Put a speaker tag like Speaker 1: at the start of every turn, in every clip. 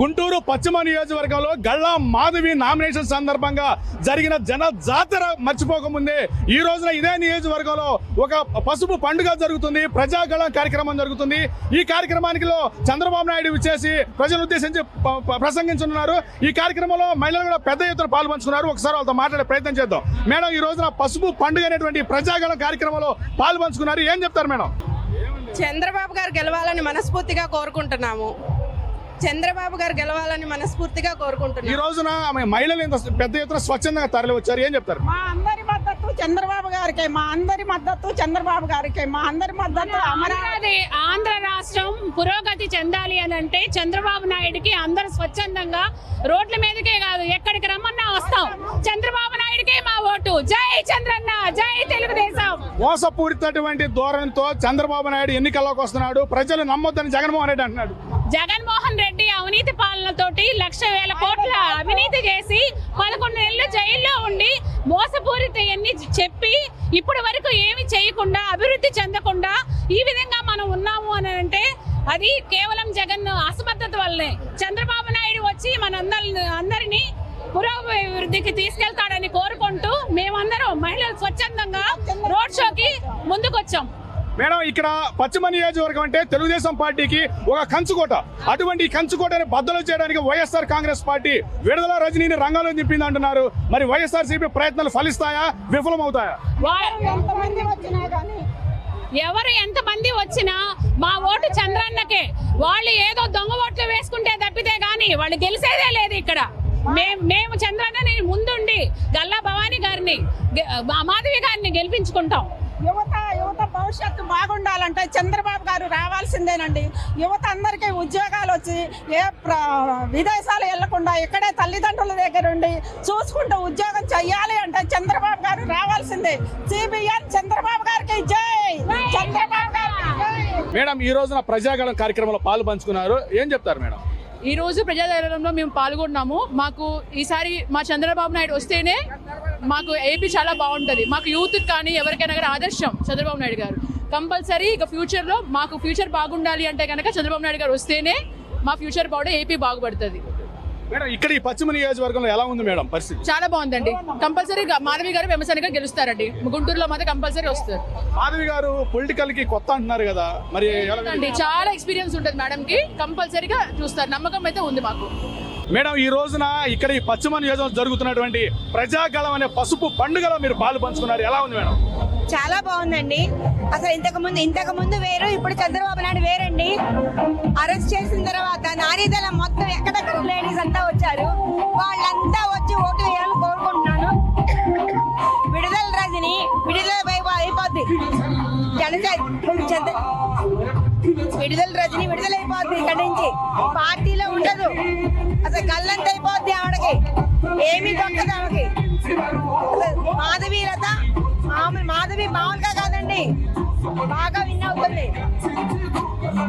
Speaker 1: గుంటూరు పశ్చిమ నియోజకవర్గంలో గల్లా మాధవి నామినేషన్ సందర్భంగా జరిగిన జన జాతర మర్చిపోకముందే ఈ రోజున ఇదే నియోజకవర్గంలో ఒక పసుపు పండుగ జరుగుతుంది. ప్రజాగళం కార్యక్రమం జరుగుతుంది. ఈ కార్యక్రమానికి చంద్రబాబు నాయుడు విచ్చేసి ప్రజలను ఉద్దేశించి ప్రసంగించనున్నారు. ఈ కార్యక్రమంలో మహిళలు కూడా పెద్ద ఎత్తున పాల్పంచుకున్నారు. ఒకసారి వాళ్ళతో మాట్లాడే ప్రయత్నం చేద్దాం. మేడం ఈ రోజున పసుపు పండుగ అనేటువంటి ప్రజాగళ కార్యక్రమంలో పాల్పంచుకున్నారు. ఏం చెప్తారు మేడం?
Speaker 2: చంద్రబాబు గారు గెలవాలని మనస్ఫూర్తిగా కోరుకుంటున్నాము. చంద్రబాబు గారు గెలవాలని మనస్ఫూర్తిగా
Speaker 1: ఈ
Speaker 2: కోరుకుంటున్నాము
Speaker 1: రోజున ఆమె మహిళలు ఇంత పెద్ద ఎత్తున స్వచ్ఛందంగా తరలి వచ్చారు ఏం చెప్తారు?
Speaker 3: మా అందరి మద్దతు చంద్రబాబు గారికి మా అందరి మద్దతు చంద్రబాబు గారికి మా అందరి మద్దతు అమరావతి
Speaker 4: ఆంధ్ర రాష్ట్రం పురోగతి చెందాలి అని అంటే చంద్రబాబు నాయుడుకి అందరూ స్వచ్ఛందంగా రోడ్ల మీదకే కాదు ఎక్కడికి రమ్మన్నా వస్తాం. చంద్రబాబు నాయుడుకే మా ఓటు. జై చంద్రన్న జై తెలుగుదేశం.
Speaker 1: మోసపూరితటువంటి ధోరణితో చంద్రబాబు నాయుడు ఎన్నికల్లోకి వస్తున్నాడు. ప్రజలు నమ్మొద్దని జగన్మోహన్ రెడ్డి అంటున్నాడు.
Speaker 4: జగన్మోహన్ రెడ్డి అవినీతి పాలనతోటి లక్ష వేల కోట్ల అవినీతి చేసి పదకొండు నెలలు జైల్లో ఉండి మోసపూరిత ఎన్ని చెప్పి ఇప్పటి వరకు ఏమి చేయకుండా అభివృద్ధి చెందకుండా ఈ విధంగా మనం ఉన్నాము అని అంటే అది కేవలం జగన్ అసమర్థత వల్లనే. చంద్రబాబు నాయుడు వచ్చి మనందరి అందరినీ పురోభివృద్ధికి తీసుకెళ్తాడని కోరుకుంటూ మేమందరం మహిళలు స్వచ్ఛందంగా రోడ్ షోకి ముందుకొచ్చాం.
Speaker 1: మేడం ఇక్కడ పశ్చిమ నియోజకవర్గం అంటే తెలుగుదేశం పార్టీకి ఒక కంచుకోట. అటువంటి కంచుకోటని బద్దలు చేయడానికి వైఎస్ఆర్ కాంగ్రెస్ పార్టీ విడుదల రజనీని రంగంలో దింపింది అంటున్నారు మరి వైఎస్ఆర్ సిపి ప్రయత్నాలు ఫలిస్తాయా? విఫలమవుతాయా?
Speaker 4: ఎవరు ఎంతమంది వచ్చినా మా ఓటు చంద్రన్నకే. వాళ్ళు ఏదో దొంగ ఓట్లు వేసుకుంటే తప్పితే గాని వాళ్ళు గెలిచేదే లేదు ఇక్కడ. మేము మేము చంద్రన్నని ముందుండి గల్లా భవానీ గారిని మాధవి గారిని గెలిపించుకుంటాం.
Speaker 3: యువత యువత భవిష్యత్తు బాగుండాలంటే చంద్రబాబు గారు రావాల్సిందేనండి. యువత అందరికీ ఉద్యోగాలు వచ్చి ఏ ప్ర- విదేశాలు వెళ్ళకుండా ఇక్కడే తల్లిదండ్రుల దగ్గర ఉండి చూసుకుంటూ ఉద్యోగం చెయ్యాలి అంటే చంద్రబాబు గారు రావాల్సిందే. సిబిఎన్ చంద్రబాబు గారికి జై! చంద్రబాబు గారికి
Speaker 1: మేడం ఈ రోజున ప్రజాగళం కార్యక్రమంలో పాలు పంచుకున్నారు. ఏం చెప్తారు మేడం?
Speaker 5: ఈ రోజు ప్రజాదరణలో మేము పాల్గొన్నాము. మాకు ఈసారి మా చంద్రబాబు నాయుడు వస్తేనే మాకు ఏపీ చాలా బాగుంటుంది. మాకు యూత్ కానీ ఎవరికైనా కానీ ఆదర్శం చంద్రబాబు నాయుడు గారు. కంపల్సరీ ఇక ఫ్యూచర్లో మాకు ఫ్యూచర్ బాగుండాలి అంటే కనుక చంద్రబాబు నాయుడు గారు వస్తేనే మా ఫ్యూచర్ బాగుంటే ఏపీ బాగుపడుతుంది.
Speaker 1: మేడం ఇక్కడ ఈ పశ్చిమ నియోజకవర్గంలో ఎలా ఉంది మేడం పరిస్థితి?
Speaker 5: చాలా బాగుందండి. కంపల్సరీ మాధవి గారు వెమసానిగా గెలుస్తారండి. గుంటూరులో మాత్రం కంపల్సరీ వస్తారు.
Speaker 1: మాధవి గారు పొలిటికల్కి కొత్త అంటున్నారు కదా మరి ఎలా
Speaker 5: అండి చాలా ఎక్స్పీరియన్స్ ఉంటుంది మేడం కి కంపల్సరీగా చూస్తారు. నమ్మకం అయితే ఉంది మాకు.
Speaker 1: మేడం ఈ రోజున ఇక్కడ ఈ పశ్చిమ నియోజకవర్గం జరుగుతున్నటువంటి ప్రజాగళం అనే పసుపు పండుగలో మీరు పాలు పంచుకున్నారు. ఎలా ఉంది మేడం?
Speaker 6: చాలా బాగుందండి. అసలు ఇంతకు ముందు ఇంతకు ముందు వేరు ఇప్పుడు చంద్రబాబు నాయుడు వేరండి. అరెస్ట్ చేసిన తర్వాత నారీదళ మొత్తం ఎక్కడెక్కడ లేడీస్ అంతా వచ్చారు. వాళ్ళంతా వచ్చి ఓటు వేయాలని కోరుకుంటున్నాను. విడుదల రజని విడుదల అయిపోద్ది. జనసేన విడుదల రజని విడుదల అయిపోద్ది నుంచి. పార్టీలో ఉండదు. అసలు కళ్ళంత అయిపోద్ది ఆవిడకి. ఏమీ దొక్కదు ఆమెకి మాధవి లత ఆమె మాధవి మామూలుగా కాదండి. బాగా విన్ అవుతుంది.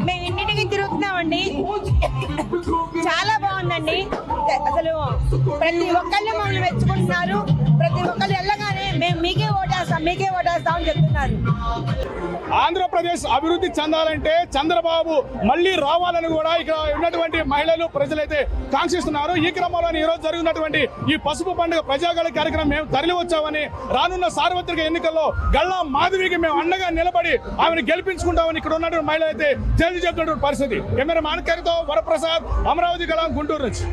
Speaker 6: మేము ఇంటింటికి తిరుగుతున్నామండి? చాలా బాగుందండి. అసలు ప్రతి ఒక్కళ్ళు మమ్మల్ని మెచ్చుకుంటున్నారు. ప్రతి ఒక్కళ్ళు వెళ్ళగానే మేము మీకే ఓటేస్తాం మీకే ఓటేస్తాం అని చెప్తున్నారు.
Speaker 1: ఆంధ్రప్రదేశ్ అభివృద్ధి చెందాలంటే చంద్రబాబు మళ్ళీ రావాలని కూడా ఇక్కడ ఉన్నటువంటి మహిళలు ప్రజలైతే కాంక్షిస్తున్నారు. ఈ క్రమంలో ఈ రోజు జరుగుతున్నటువంటి ఈ పసుపు పండుగ ప్రజాగళ కార్యక్రమం మేము తరలి వచ్చామని రానున్న సార్వత్రిక ఎన్నికల్లో గల్లా మాధవికి మేము అండగా నిలబడి ఆమెను గెలిపించుకుంటామని ఇక్కడ ఉన్నటువంటి మహిళలు అయితే తేల్చి చెప్తున్నటువంటి పరిస్థితి. కెమెరా మానకరితో వరప్రసాద్ అమరావతి గళం గుంటూరు నుంచి.